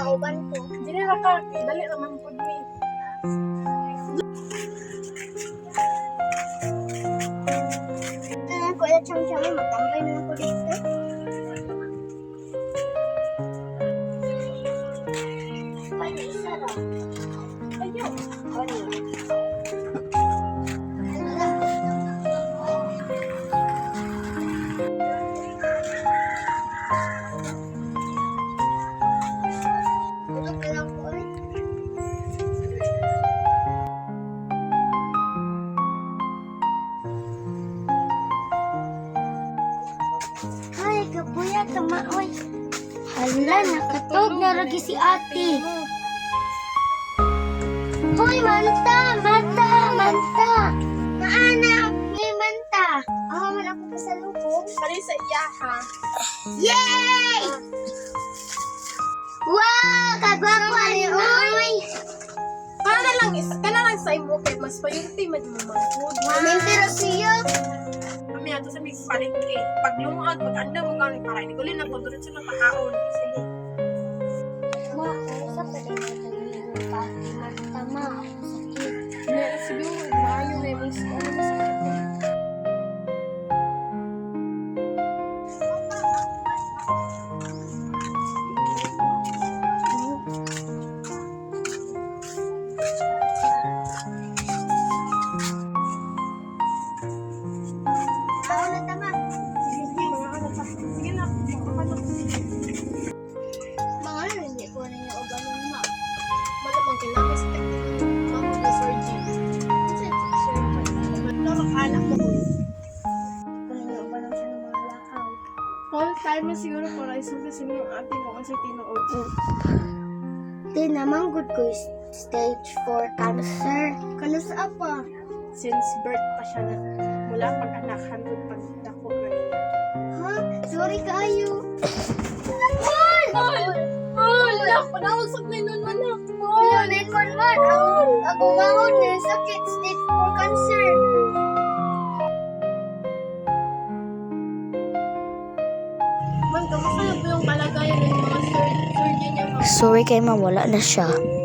Kauban ko. Dili ra ka, dali naman po mi. Kaya ko yung chang-chang magtambay na ako dito. Ay, isa lang. Ayun. Ano? Ay, kabuya, tamaoy. Hala, nakatog na ragi si ate. Hoy, manta! Manta! Manta! Maana! May manta! Ako man ako pa sa lubong. Kali sa iya ha. Yay! Wow! Kagwapo ani oy! Na lang is, kana lang sa imo kay mas payunti man mo man food. Mamin pero lumuag pag anda mo kami para na ko duro sa makaon. Sige. Ma, sa pwede mo tayo pa? Manta ma, ako sakit. Hindi siguro maayo na yung Anak mo. Ko na yung uban ng siya ng mga lakaw. All time na siguro ko na isugas mo yung ate mo kasi tinuod. Di naman good ko stage 4 cancer. Kano sa apa? Since birth pa siya na mula pag anak hanggang pag dako na niya. Ha? Sorry kayo. Ay! Ay! Ay! Anak! Panawag sa 911 Hello, 911. Ako, ako mahon na sakit stage 4 cancer. Sorry kay ma'am, wala na siya.